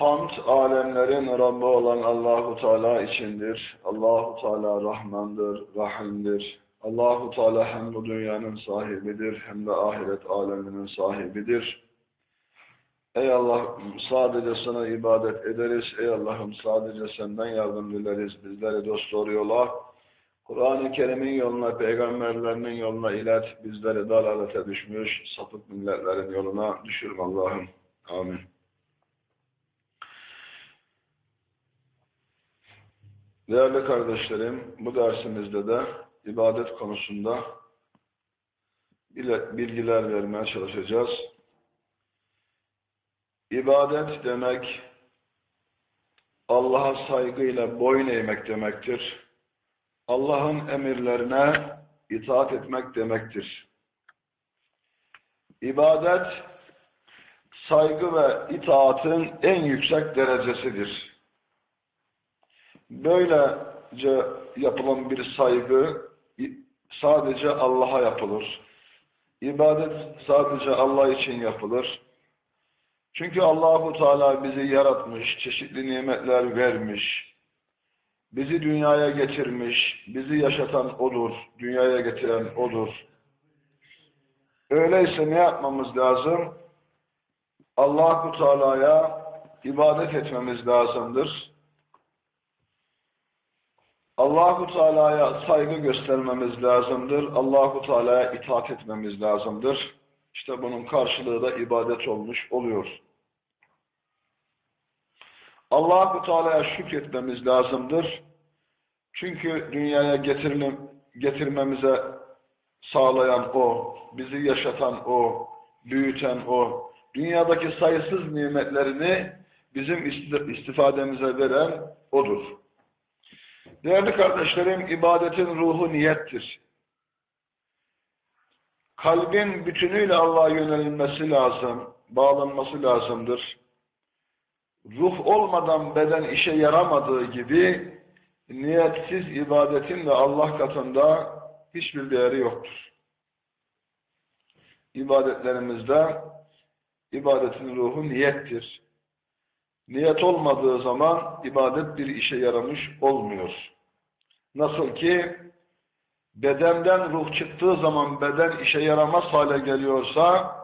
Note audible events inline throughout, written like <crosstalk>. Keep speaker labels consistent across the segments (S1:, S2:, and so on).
S1: Hamd alemlerin Rabbi olan Allahu Teala içindir. Allahu Teala Rahmandır, Rahim'dir. Allahu Teala hem bu dünyanın sahibidir hem de ahiret aleminin sahibidir. Ey Allah sadece sana ibadet ederiz. Ey Allah'ım sadece senden yardım dileriz. Bizleri dost doğru yola, Kur'an-ı Kerim'in yoluna, peygamberlerinin yoluna ilet. Bizleri dalalete düşmüş, sapık milletlerin yoluna düşürme Allah'ım. Amin. Değerli kardeşlerim, bu dersimizde de ibadet konusunda bilgiler vermeye çalışacağız. İbadet demek, Allah'a saygıyla boyun eğmek demektir. Allah'ın emirlerine itaat etmek demektir. İbadet, saygı ve itaatın en yüksek derecesidir. Böylece yapılan bir saygı sadece Allah'a yapılır. İbadet sadece Allah için yapılır. Çünkü Allahu Teala bizi yaratmış, çeşitli nimetler vermiş. Bizi dünyaya getirmiş, bizi yaşatan odur, dünyaya getiren odur. Öyleyse ne yapmamız lazım? Allahu Teala'ya ibadet etmemiz lazımdır. Allahu Teala'ya saygı göstermemiz lazımdır. Allahu Teala'ya itaat etmemiz lazımdır. İşte bunun karşılığı da ibadet olmuş oluyor. Allahu Teala'ya şükretmemiz lazımdır. Çünkü dünyaya getirelim, getirmemize sağlayan O, bizi yaşatan O, büyüten O, dünyadaki sayısız nimetlerini bizim istifademize veren O'dur. Değerli kardeşlerim, ibadetin ruhu niyettir. Kalbin bütünüyle Allah'a yönelilmesi lazım, bağlanması lazımdır. Ruh olmadan beden işe yaramadığı gibi, niyetsiz ibadetin de Allah katında hiçbir değeri yoktur. İbadetlerimizde, ibadetin ruhu niyettir. Niyet olmadığı zaman ibadet bir işe yaramış olmuyor. Nasıl ki bedenden ruh çıktığı zaman beden işe yaramaz hale geliyorsa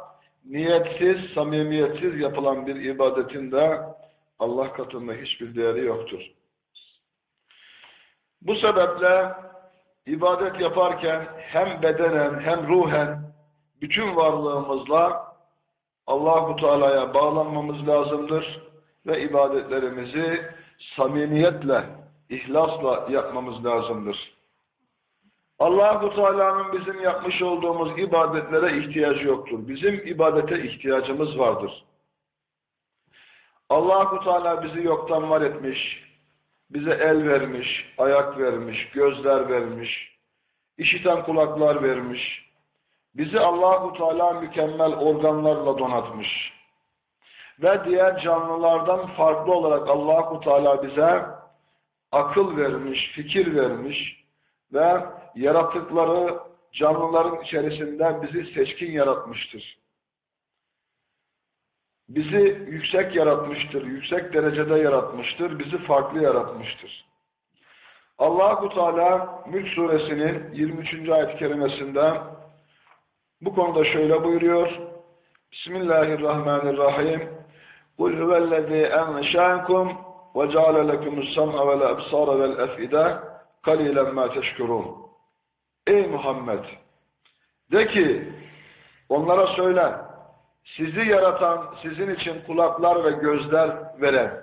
S1: niyetsiz, samimiyetsiz yapılan bir ibadetin de Allah katında hiçbir değeri yoktur. Bu sebeple ibadet yaparken hem bedenen hem ruhen bütün varlığımızla Allahu Teala'ya bağlanmamız lazımdır ve ibadetlerimizi samimiyetle, ihlasla yapmamız lazımdır. Allah-u Teala'nın bizim yapmış olduğumuz ibadetlere ihtiyacı yoktur. Bizim ibadete ihtiyacımız vardır. Allah-u Teala bizi yoktan var etmiş, bize el vermiş, ayak vermiş, gözler vermiş, işiten kulaklar vermiş. Bizi Allah-u Teala mükemmel organlarla donatmış ve diğer canlılardan farklı olarak Allahu Teala bize akıl vermiş, fikir vermiş ve yaratıkları canlıların içerisinde bizi seçkin yaratmıştır. Bizi yüksek yaratmıştır, yüksek derecede yaratmıştır, bizi farklı yaratmıştır. Allahu Teala Mülk suresinin 23. ayet-i kerimesinde bu konuda şöyle buyuruyor. Bismillahirrahmanirrahim. قُلْ هُوَ الَّذ۪ي اَنْشَاكُمْ وَجَعَلَ لَكُمُ السَّمْعَ وَالْأَبْصَارَ وَالْأَفْئِدَةِ قَلِيلًا مَا تَشْكُرُونَ Ey Muhammed! De ki, onlara söyle, sizi yaratan, sizin için kulaklar ve gözler veren,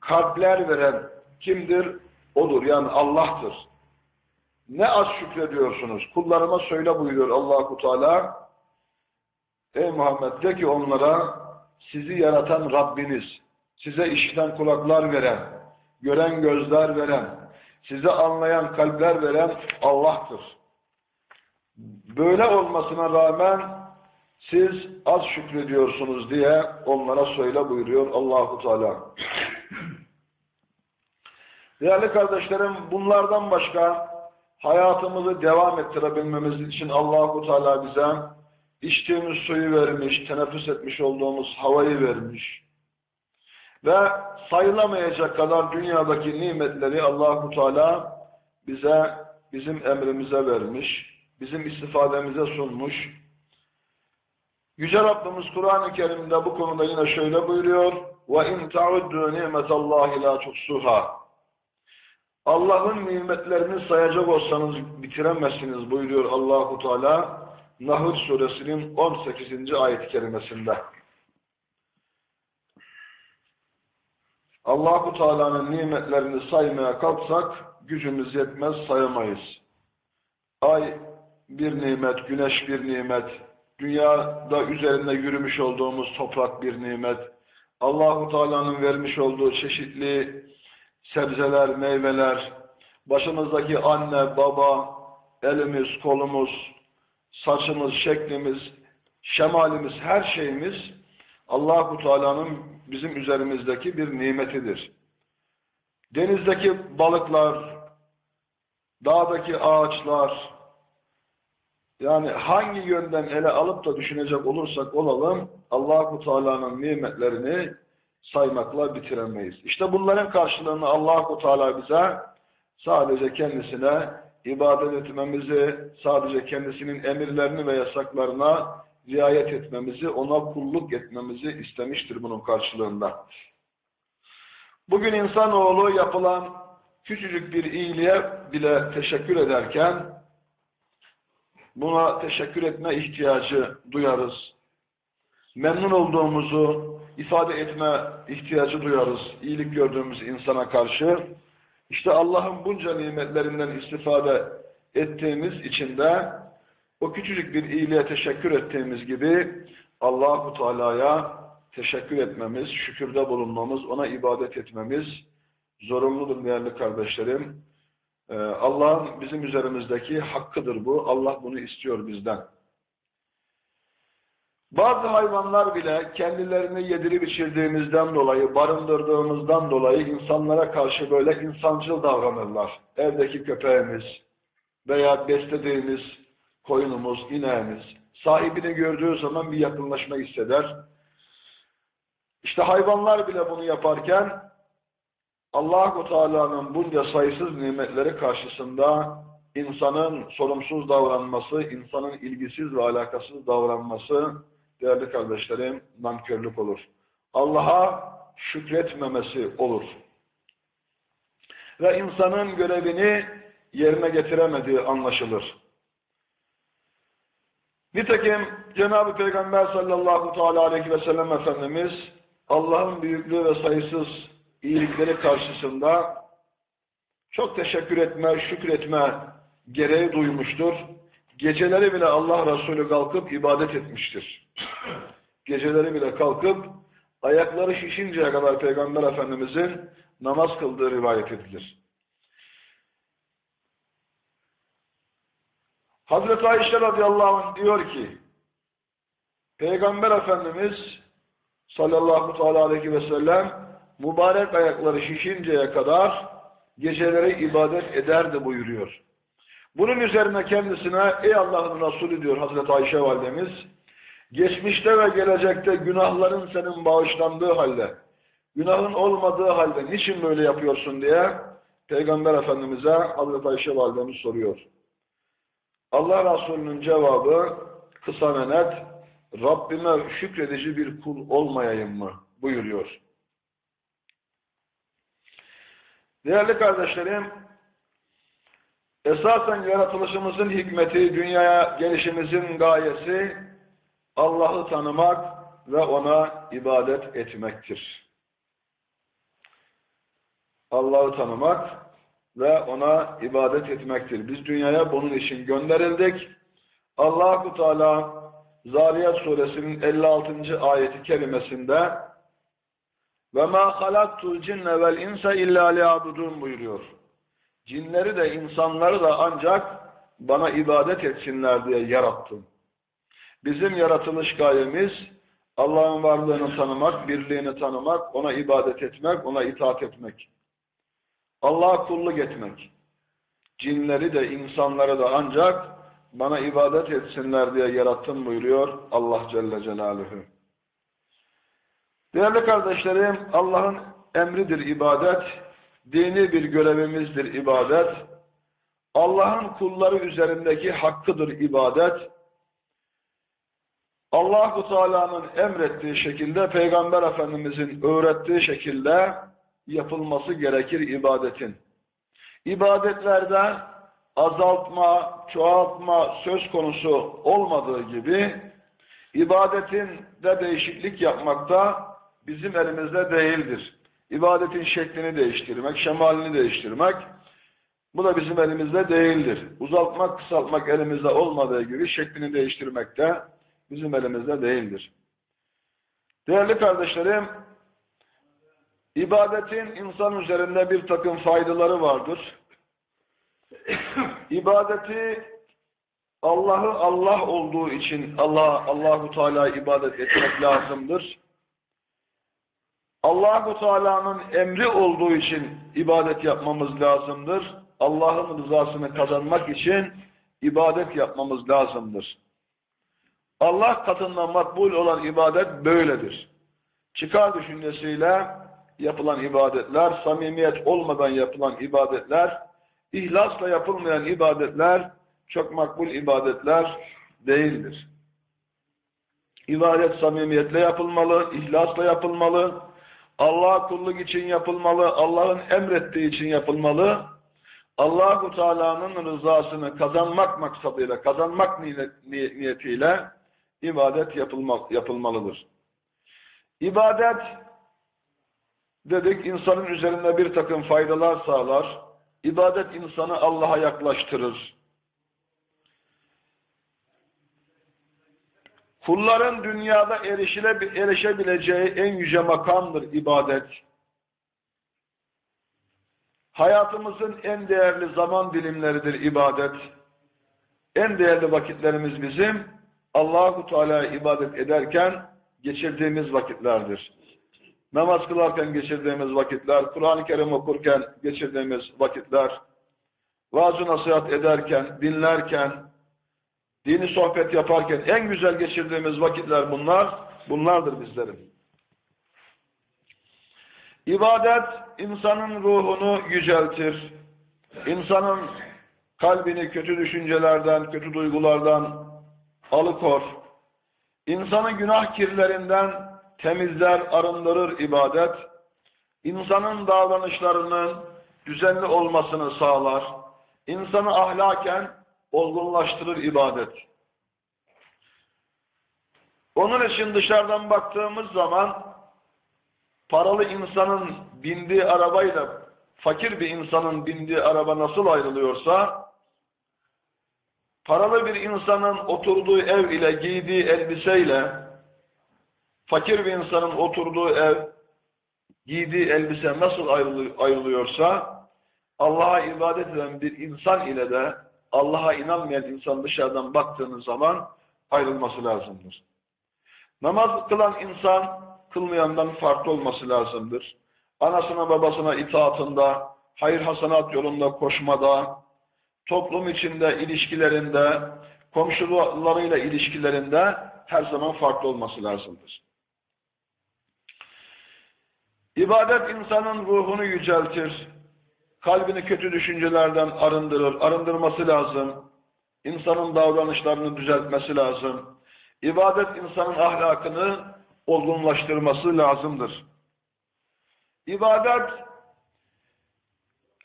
S1: kalpler veren kimdir? Odur, yani Allah'tır. Ne az şükrediyorsunuz? Kullarıma söyle buyuruyor Allahu Teala. Ey Muhammed de ki onlara sizi yaratan Rabbiniz, size işiten kulaklar veren, gören gözler veren, size anlayan kalpler veren Allah'tır. Böyle olmasına rağmen siz az şükrediyorsunuz diye onlara söyle buyuruyor Allahu Teala. Değerli kardeşlerim bunlardan başka hayatımızı devam ettirebilmemiz için Allahu Teala bize içtiğimiz suyu vermiş, teneffüs etmiş olduğumuz havayı vermiş. Ve sayılamayacak kadar dünyadaki nimetleri Allahu Teala bize bizim emrimize vermiş, bizim istifademize sunmuş. Yüce Rabbimiz Kur'an-ı Kerim'de bu konuda yine şöyle buyuruyor: "Ve in ta'uddu ni'metallahi la tuhsuha." Allah'ın nimetlerini sayacak olsanız bitiremezsiniz buyuruyor Allahu Teala Nahl suresinin 18. ayet-i kerimesinde. Allahu Teala'nın nimetlerini saymaya kalksak gücümüz yetmez sayamayız. Ay bir nimet, güneş bir nimet, dünyada üzerinde yürümüş olduğumuz toprak bir nimet, Allahu Teala'nın vermiş olduğu çeşitli sebzeler, meyveler, başımızdaki anne, baba, elimiz, kolumuz, saçımız, şeklimiz, şemalimiz, her şeyimiz Allahu Teala'nın bizim üzerimizdeki bir nimetidir. Denizdeki balıklar, dağdaki ağaçlar, yani hangi yönden ele alıp da düşünecek olursak olalım, Allahu Teala'nın nimetlerini saymakla bitiremeyiz. İşte bunların karşılığını Allahu Teala bize sadece kendisine ibadet etmemizi, sadece kendisinin emirlerini ve yasaklarına riayet etmemizi, ona kulluk etmemizi istemiştir bunun karşılığında. Bugün insanoğlu yapılan küçücük bir iyiliğe bile teşekkür ederken buna teşekkür etme ihtiyacı duyarız. Memnun olduğumuzu ifade etme ihtiyacı duyarız iyilik gördüğümüz insana karşı. İşte Allah'ın bunca nimetlerinden istifade ettiğimiz için de o küçücük bir iyiliğe teşekkür ettiğimiz gibi Allahu Teala'ya teşekkür etmemiz, şükürde bulunmamız, ona ibadet etmemiz zorunludur değerli kardeşlerim. Ee, Allah'ın bizim üzerimizdeki hakkıdır bu. Allah bunu istiyor bizden. Bazı hayvanlar bile kendilerini yedirip içirdiğimizden dolayı, barındırdığımızdan dolayı insanlara karşı böyle insancıl davranırlar. Evdeki köpeğimiz veya beslediğimiz koyunumuz, ineğimiz sahibini gördüğü zaman bir yakınlaşma hisseder. İşte hayvanlar bile bunu yaparken Allahu Teala'nın bunca sayısız nimetleri karşısında insanın sorumsuz davranması, insanın ilgisiz ve alakasız davranması değerli kardeşlerim nankörlük olur. Allah'a şükretmemesi olur. Ve insanın görevini yerine getiremediği anlaşılır. Nitekim Cenab-ı Peygamber sallallahu teala aleyhi ve sellem Efendimiz Allah'ın büyüklüğü ve sayısız iyilikleri karşısında çok teşekkür etme, şükretme gereği duymuştur. Geceleri bile Allah Resulü kalkıp ibadet etmiştir. Geceleri bile kalkıp ayakları şişinceye kadar Peygamber Efendimizin namaz kıldığı rivayet edilir. Hazreti Ayşe radıyallahu anh diyor ki Peygamber Efendimiz sallallahu aleyhi ve sellem mübarek ayakları şişinceye kadar geceleri ibadet ederdi buyuruyor. Bunun üzerine kendisine ey Allah'ın Resulü diyor Hazreti Ayşe validemiz geçmişte ve gelecekte günahların senin bağışlandığı halde günahın olmadığı halde niçin böyle yapıyorsun diye Peygamber Efendimiz'e Hazreti Ayşe validemiz soruyor. Allah Resulü'nün cevabı kısa ve net Rabbime şükredici bir kul olmayayım mı buyuruyor. Değerli kardeşlerim Esasen yaratılışımızın hikmeti, dünyaya gelişimizin gayesi Allah'ı tanımak ve ona ibadet etmektir. Allah'ı tanımak ve ona ibadet etmektir. Biz dünyaya bunun için gönderildik. Allah-u Teala Zariyat suresinin 56. ayeti kerimesinde Ve ma halaktul cinne vel insa illa liyabudun buyuruyor. Cinleri de insanları da ancak bana ibadet etsinler diye yarattım. Bizim yaratılış gayemiz Allah'ın varlığını tanımak, birliğini tanımak, ona ibadet etmek, ona itaat etmek. Allah'a kulluk etmek. Cinleri de insanları da ancak bana ibadet etsinler diye yarattım buyuruyor Allah Celle Celaluhu. Değerli kardeşlerim, Allah'ın emridir ibadet, dini bir görevimizdir ibadet, Allah'ın kulları üzerindeki hakkıdır ibadet, Allah-u Teala'nın emrettiği şekilde, Peygamber Efendimizin öğrettiği şekilde yapılması gerekir ibadetin. İbadetlerde azaltma, çoğaltma söz konusu olmadığı gibi, ibadetin de değişiklik yapmakta bizim elimizde değildir. İbadetin şeklini değiştirmek, şemalini değiştirmek, bu da bizim elimizde değildir. Uzaltmak, kısaltmak elimizde olmadığı gibi şeklini değiştirmek de bizim elimizde değildir. Değerli kardeşlerim, ibadetin insan üzerinde bir takım faydaları vardır. <coughs> İbadeti Allah'ı Allah olduğu için Allah Allahu Teala ibadet etmek lazımdır. Allahu Teala'nın emri olduğu için ibadet yapmamız lazımdır. Allah'ın rızasını kazanmak için ibadet yapmamız lazımdır. Allah katında makbul olan ibadet böyledir. Çıkar düşüncesiyle yapılan ibadetler, samimiyet olmadan yapılan ibadetler, ihlasla yapılmayan ibadetler çok makbul ibadetler değildir. İbadet samimiyetle yapılmalı, ihlasla yapılmalı, Allah'a kulluk için yapılmalı, Allah'ın emrettiği için yapılmalı, Allahu Teala'nın rızasını kazanmak maksadıyla, kazanmak niyetiyle ibadet yapılmalıdır. İbadet dedik insanın üzerinde bir takım faydalar sağlar. İbadet insanı Allah'a yaklaştırır. Kulların dünyada erişebileceği en yüce makamdır ibadet. Hayatımızın en değerli zaman dilimleridir ibadet. En değerli vakitlerimiz bizim Allahu Teala'ya ibadet ederken geçirdiğimiz vakitlerdir. Namaz kılarken geçirdiğimiz vakitler, Kur'an-ı Kerim okurken geçirdiğimiz vakitler, vaaz nasihat ederken, dinlerken, dini sohbet yaparken en güzel geçirdiğimiz vakitler bunlar, bunlardır bizlerin. İbadet insanın ruhunu yüceltir. İnsanın kalbini kötü düşüncelerden, kötü duygulardan alıkor. İnsanı günah kirlerinden temizler, arındırır ibadet. İnsanın davranışlarının düzenli olmasını sağlar. İnsanı ahlaken olgunlaştırır ibadet. Onun için dışarıdan baktığımız zaman paralı insanın bindiği arabayla fakir bir insanın bindiği araba nasıl ayrılıyorsa paralı bir insanın oturduğu ev ile giydiği elbiseyle fakir bir insanın oturduğu ev giydiği elbise nasıl ayrılıyorsa Allah'a ibadet eden bir insan ile de Allah'a inanmayan insan dışarıdan baktığınız zaman ayrılması lazımdır. Namaz kılan insan kılmayandan farklı olması lazımdır. Anasına babasına itaatında, hayır hasanat yolunda koşmada, toplum içinde ilişkilerinde, komşularıyla ilişkilerinde her zaman farklı olması lazımdır. İbadet insanın ruhunu yüceltir, kalbini kötü düşüncelerden arındırır, arındırması lazım. İnsanın davranışlarını düzeltmesi lazım. İbadet insanın ahlakını olgunlaştırması lazımdır. İbadet,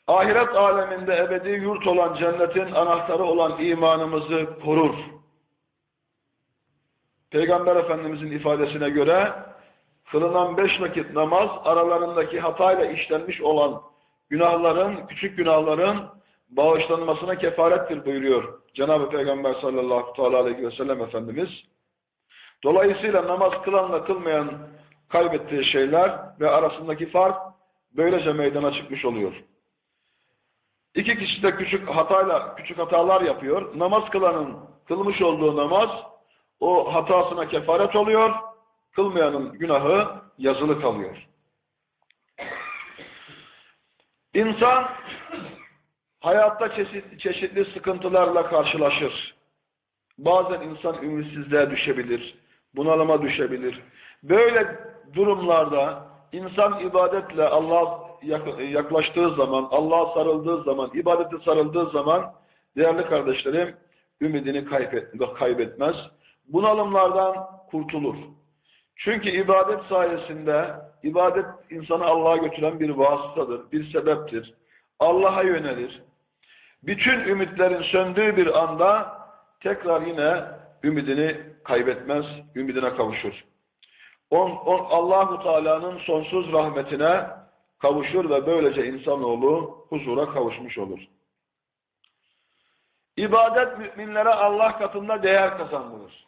S1: ahiret aleminde ebedi yurt olan cennetin anahtarı olan imanımızı korur. Peygamber Efendimizin ifadesine göre, kılınan beş vakit namaz aralarındaki hatayla işlenmiş olan günahların, küçük günahların bağışlanmasına kefarettir buyuruyor Cenab-ı Peygamber sallallahu aleyhi ve sellem Efendimiz. Dolayısıyla namaz kılanla kılmayan kaybettiği şeyler ve arasındaki fark böylece meydana çıkmış oluyor. İki kişi de küçük hatayla küçük hatalar yapıyor. Namaz kılanın kılmış olduğu namaz o hatasına kefaret oluyor. Kılmayanın günahı yazılı kalıyor. İnsan hayatta çeşitli, çeşitli sıkıntılarla karşılaşır. Bazen insan ümitsizliğe düşebilir, bunalıma düşebilir. Böyle durumlarda insan ibadetle Allah yaklaştığı zaman, Allah'a sarıldığı zaman, ibadete sarıldığı zaman değerli kardeşlerim ümidini kaybet, kaybetmez. Bunalımlardan kurtulur. Çünkü ibadet sayesinde ibadet insanı Allah'a götüren bir vasıtadır, bir sebeptir. Allah'a yönelir. Bütün ümitlerin söndüğü bir anda tekrar yine ümidini kaybetmez, ümidine kavuşur. On, on, Allahu Teala'nın sonsuz rahmetine kavuşur ve böylece insanoğlu huzura kavuşmuş olur. İbadet müminlere Allah katında değer kazandırır.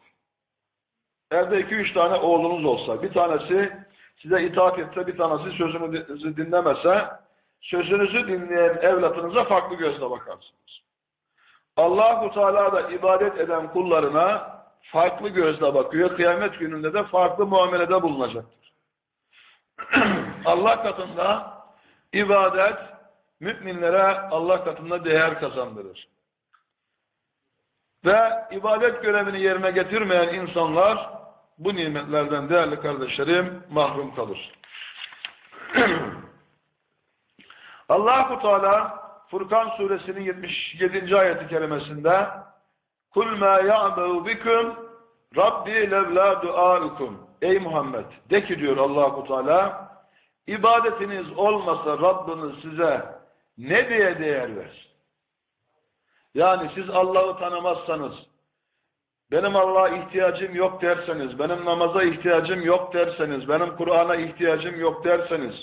S1: Evde iki üç tane oğlunuz olsa, bir tanesi size itaat etse, bir tanesi sözünüzü dinlemese, sözünüzü dinleyen evlatınıza farklı gözle bakarsınız. Allahu Teala da ibadet eden kullarına farklı gözle bakıyor. Kıyamet gününde de farklı muamelede bulunacaktır. <clears throat> Allah katında ibadet müminlere Allah katında değer kazandırır. Ve ibadet görevini yerine getirmeyen insanlar bu nimetlerden değerli kardeşlerim mahrum kalır. <clears throat> Allahu Teala Furkan suresinin 77. ayeti kerimesinde Kul ma ya'bu bikum Rabbi levla duaukum Ey Muhammed de ki diyor Allahu Teala ibadetiniz olmasa Rabbiniz size ne diye değer versin? Yani siz Allah'ı tanımazsanız benim Allah'a ihtiyacım yok derseniz, benim namaza ihtiyacım yok derseniz, benim Kur'an'a ihtiyacım yok derseniz,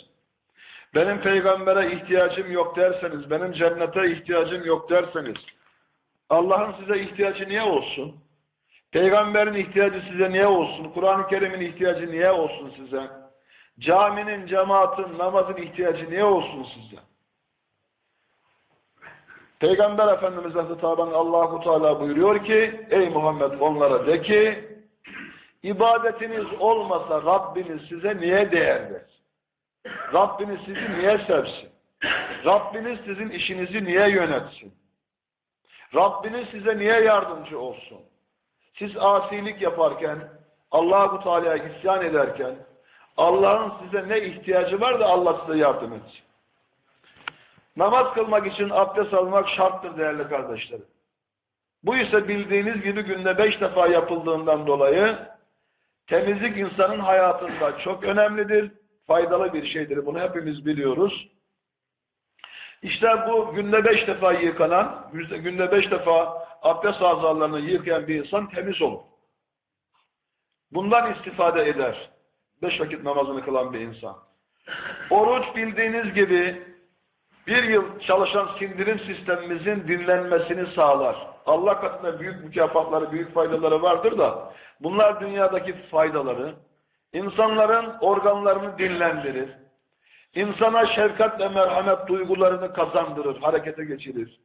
S1: benim peygambere ihtiyacım yok derseniz, benim cennete ihtiyacım yok derseniz, Allah'ın size ihtiyacı niye olsun? Peygamberin ihtiyacı size niye olsun? Kur'an-ı Kerim'in ihtiyacı niye olsun size? Caminin, cemaatin, namazın ihtiyacı niye olsun size? Peygamber Efendimiz'e hitaben Allahu Teala buyuruyor ki ey Muhammed onlara de ki ibadetiniz olmasa Rabbiniz size niye değer versin? Rabbiniz sizi niye sevsin? Rabbiniz sizin işinizi niye yönetsin? Rabbiniz size niye yardımcı olsun? Siz asilik yaparken, Allahu Teala'ya isyan ederken, Allah'ın size ne ihtiyacı var da Allah size yardım etsin. Namaz kılmak için abdest almak şarttır değerli kardeşlerim. Bu ise bildiğiniz gibi günde beş defa yapıldığından dolayı temizlik insanın hayatında çok önemlidir, faydalı bir şeydir. Bunu hepimiz biliyoruz. İşte bu günde beş defa yıkanan, günde beş defa abdest azalarını yıkayan bir insan temiz olur. Bundan istifade eder. Beş vakit namazını kılan bir insan. Oruç bildiğiniz gibi bir yıl çalışan sindirim sistemimizin dinlenmesini sağlar. Allah katında büyük mükafatları, büyük faydaları vardır da bunlar dünyadaki faydaları insanların organlarını dinlendirir. İnsana şefkat ve merhamet duygularını kazandırır, harekete geçirir.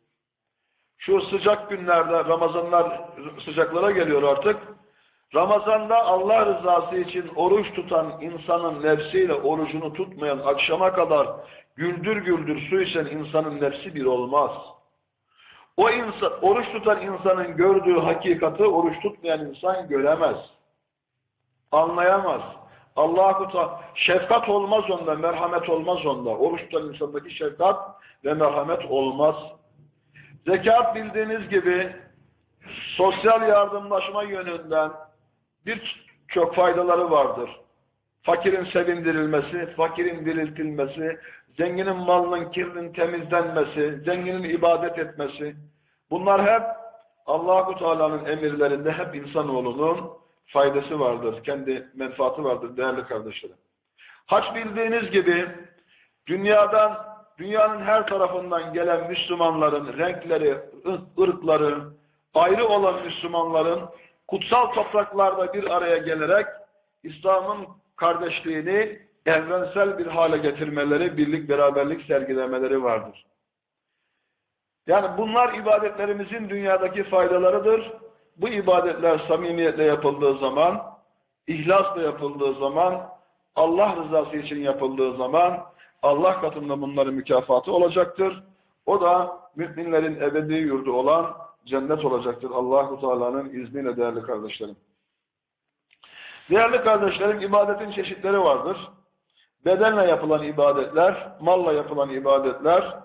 S1: Şu sıcak günlerde Ramazanlar sıcaklara geliyor artık. Ramazanda Allah rızası için oruç tutan insanın nefsiyle orucunu tutmayan akşama kadar güldür güldür su içen insanın nefsi bir olmaz. O insan, oruç tutan insanın gördüğü hakikati oruç tutmayan insan göremez. Anlayamaz. Allah'u ta şefkat olmaz onda, merhamet olmaz onda. Oruç tutan insandaki şefkat ve merhamet olmaz. Zekat bildiğiniz gibi sosyal yardımlaşma yönünden birçok faydaları vardır. Fakirin sevindirilmesi, fakirin diriltilmesi, zenginin malının kirlinin temizlenmesi, zenginin ibadet etmesi. Bunlar hep Allahu Teala'nın emirlerinde hep insanoğlunun faydası vardır, kendi menfaati vardır değerli kardeşlerim. Haç bildiğiniz gibi dünyadan, dünyanın her tarafından gelen Müslümanların renkleri, ırkları, ayrı olan Müslümanların kutsal topraklarda bir araya gelerek İslam'ın kardeşliğini evrensel bir hale getirmeleri, birlik beraberlik sergilemeleri vardır. Yani bunlar ibadetlerimizin dünyadaki faydalarıdır. Bu ibadetler samimiyetle yapıldığı zaman, ihlasla yapıldığı zaman, Allah rızası için yapıldığı zaman Allah katında bunların mükafatı olacaktır. O da müminlerin ebedi yurdu olan cennet olacaktır. Allahu Teala'nın izniyle değerli kardeşlerim. Değerli kardeşlerim, ibadetin çeşitleri vardır. Bedenle yapılan ibadetler, malla yapılan ibadetler,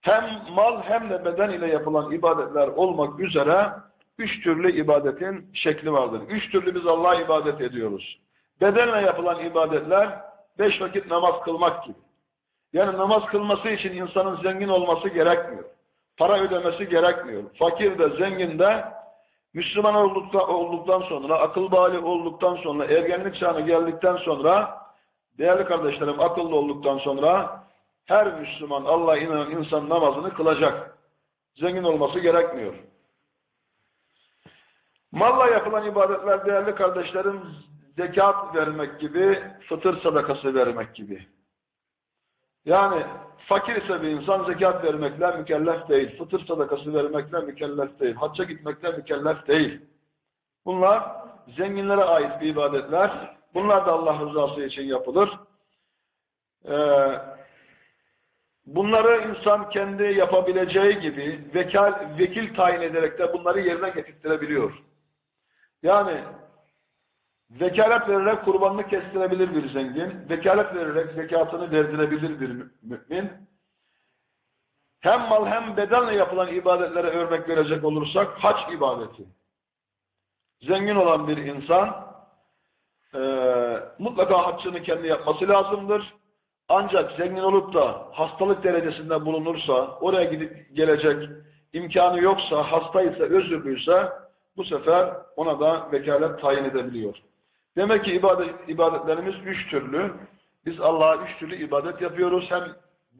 S1: hem mal hem de beden ile yapılan ibadetler olmak üzere üç türlü ibadetin şekli vardır. Üç türlü biz Allah'a ibadet ediyoruz. Bedenle yapılan ibadetler, beş vakit namaz kılmak gibi. Yani namaz kılması için insanın zengin olması gerekmiyor. Para ödemesi gerekmiyor. Fakir de zengin de Müslüman olduktan, sonra, akıl bali olduktan sonra, ergenlik çağına geldikten sonra, değerli kardeşlerim akıllı olduktan sonra her Müslüman Allah'a inanan insan namazını kılacak. Zengin olması gerekmiyor. Malla yapılan ibadetler değerli kardeşlerim zekat vermek gibi, fıtır sadakası vermek gibi. Yani fakir ise bir insan zekat vermekle mükellef değil. Fıtır sadakası vermekle mükellef değil. Hacca gitmekle mükellef değil. Bunlar zenginlere ait bir ibadetler. Bunlar da Allah rızası için yapılır. Ee, bunları insan kendi yapabileceği gibi vekal, vekil tayin ederek de bunları yerine getirtirebiliyor. Yani Vekalet vererek kurbanını kestirebilir bir zengin. Vekalet vererek zekatını verdirebilir bir mümin. Hem mal hem bedenle yapılan ibadetlere örnek verecek olursak haç ibadeti. Zengin olan bir insan e, mutlaka haccını kendi yapması lazımdır. Ancak zengin olup da hastalık derecesinde bulunursa, oraya gidip gelecek imkanı yoksa, hastaysa, özürlüyse bu sefer ona da vekalet tayin edebiliyor. Demek ki ibadet, ibadetlerimiz üç türlü. Biz Allah'a üç türlü ibadet yapıyoruz. Hem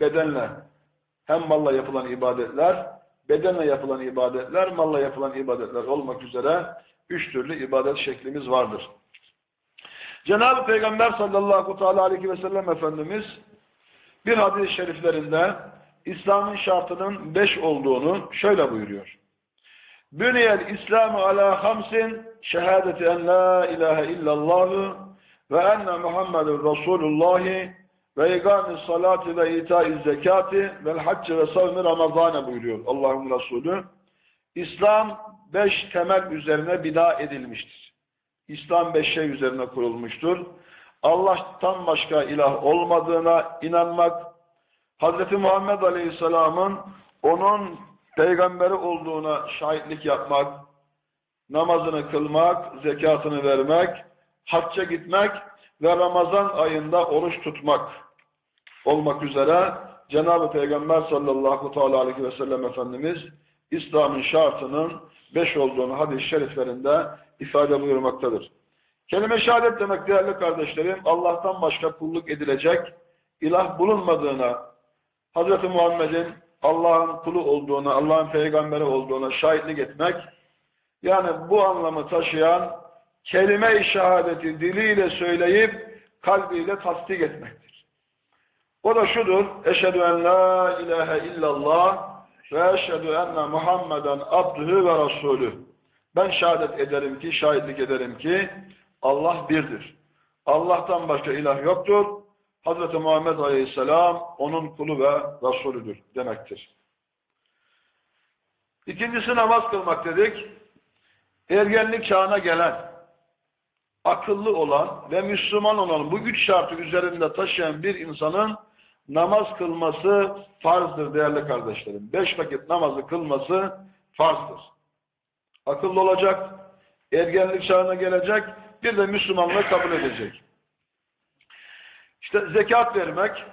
S1: bedenle hem malla yapılan ibadetler, bedenle yapılan ibadetler, malla yapılan ibadetler olmak üzere üç türlü ibadet şeklimiz vardır. Cenab-ı Peygamber sallallahu teala aleyhi ve sellem Efendimiz bir hadis-i şeriflerinde İslam'ın şartının beş olduğunu şöyle buyuruyor. Büniyel İslamu ala hamsin şehadeti en la ilahe illallah ve enne Muhammedun Resulullah ve ikâmis salati ve itâiz zekati vel haccı ve savmi ramazane buyuruyor Allah'ın Resulü. İslam beş temel üzerine bina edilmiştir. İslam beş şey üzerine kurulmuştur. Allah'tan başka ilah olmadığına inanmak, Hz. Muhammed Aleyhisselam'ın onun peygamberi olduğuna şahitlik yapmak, namazını kılmak, zekatını vermek, hacca gitmek ve Ramazan ayında oruç tutmak olmak üzere Cenab-ı Peygamber sallallahu teala aleyhi ve sellem Efendimiz İslam'ın şartının beş olduğunu hadis-i şeriflerinde ifade buyurmaktadır. Kelime şehadet demek değerli kardeşlerim Allah'tan başka kulluk edilecek ilah bulunmadığına Hz. Muhammed'in Allah'ın kulu olduğuna, Allah'ın peygamberi olduğuna şahitlik etmek, yani bu anlamı taşıyan kelime-i şehadeti diliyle söyleyip kalbiyle tasdik etmektir. O da şudur, eşhedü en la ilahe illallah ve eşhedü enne Muhammeden abdühü ve rasulü. Ben şehadet ederim ki, şahitlik ederim ki Allah birdir. Allah'tan başka ilah yoktur. Hz. Muhammed Aleyhisselam onun kulu ve Resulüdür demektir. İkincisi namaz kılmak dedik. Ergenlik çağına gelen, akıllı olan ve Müslüman olan bu üç şartı üzerinde taşıyan bir insanın namaz kılması farzdır değerli kardeşlerim. Beş vakit namazı kılması farzdır. Akıllı olacak, ergenlik çağına gelecek, bir de Müslümanlığı kabul edecek. İşte zekat vermek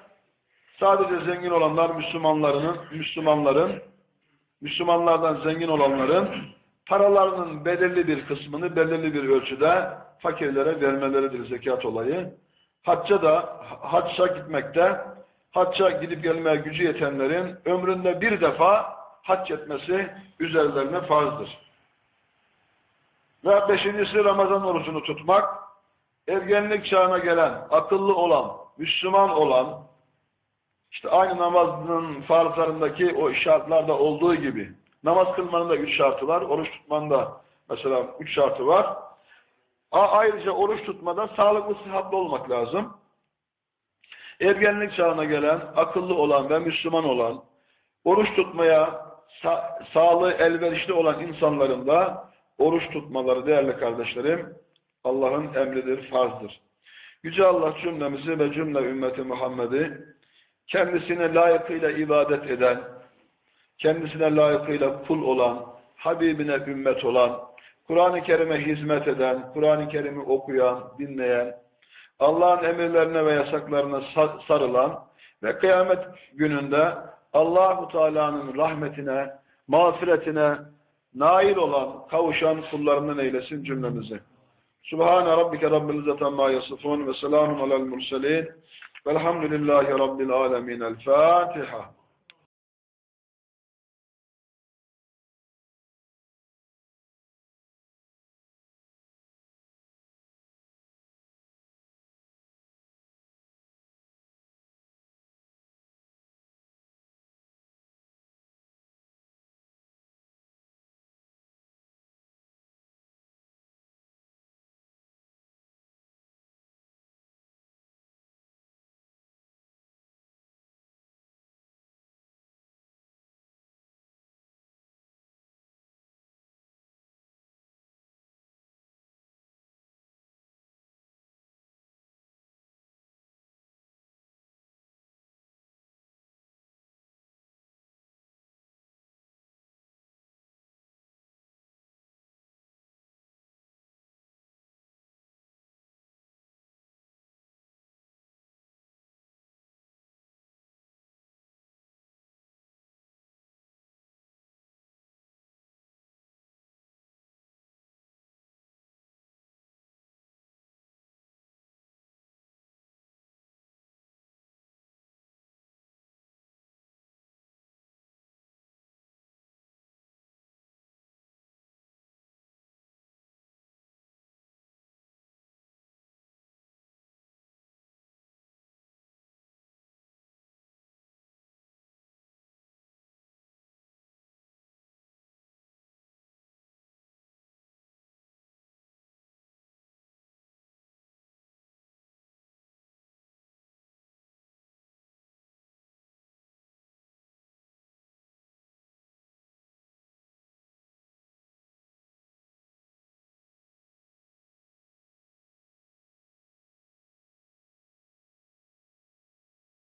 S1: sadece zengin olanlar Müslümanların, Müslümanların, Müslümanlardan zengin olanların paralarının belirli bir kısmını belirli bir ölçüde fakirlere vermeleridir zekat olayı. Hacca da, hacca gitmekte, hacca gidip gelmeye gücü yetenlerin ömründe bir defa hac etmesi üzerlerine farzdır. Ve beşincisi Ramazan orucunu tutmak. ergenlik çağına gelen, akıllı olan, Müslüman olan, işte aynı namazın farzlarındaki o şartlarda olduğu gibi, namaz kılmanın da üç şartı var, oruç tutmanın da mesela üç şartı var. Ayrıca oruç tutmada sağlıklı, sıhhatli olmak lazım. Ergenlik çağına gelen, akıllı olan ve Müslüman olan, oruç tutmaya sa sağlığı elverişli olan insanların da oruç tutmaları değerli kardeşlerim, Allah'ın emridir, farzdır. Yüce Allah cümlemizi ve cümle ümmeti Muhammed'i kendisine layıkıyla ibadet eden, kendisine layıkıyla kul olan, Habibine ümmet olan, Kur'an-ı Kerim'e hizmet eden, Kur'an-ı Kerim'i okuyan, dinleyen, Allah'ın emirlerine ve yasaklarına sarılan ve kıyamet gününde Allahu Teala'nın rahmetine, mağfiretine nail olan, kavuşan kullarından eylesin cümlemizi. Subhane rabbike rabbil izzeti amma yasifun ve selamun alel murselin velhamdülillahi rabbil alemin. El Fatiha.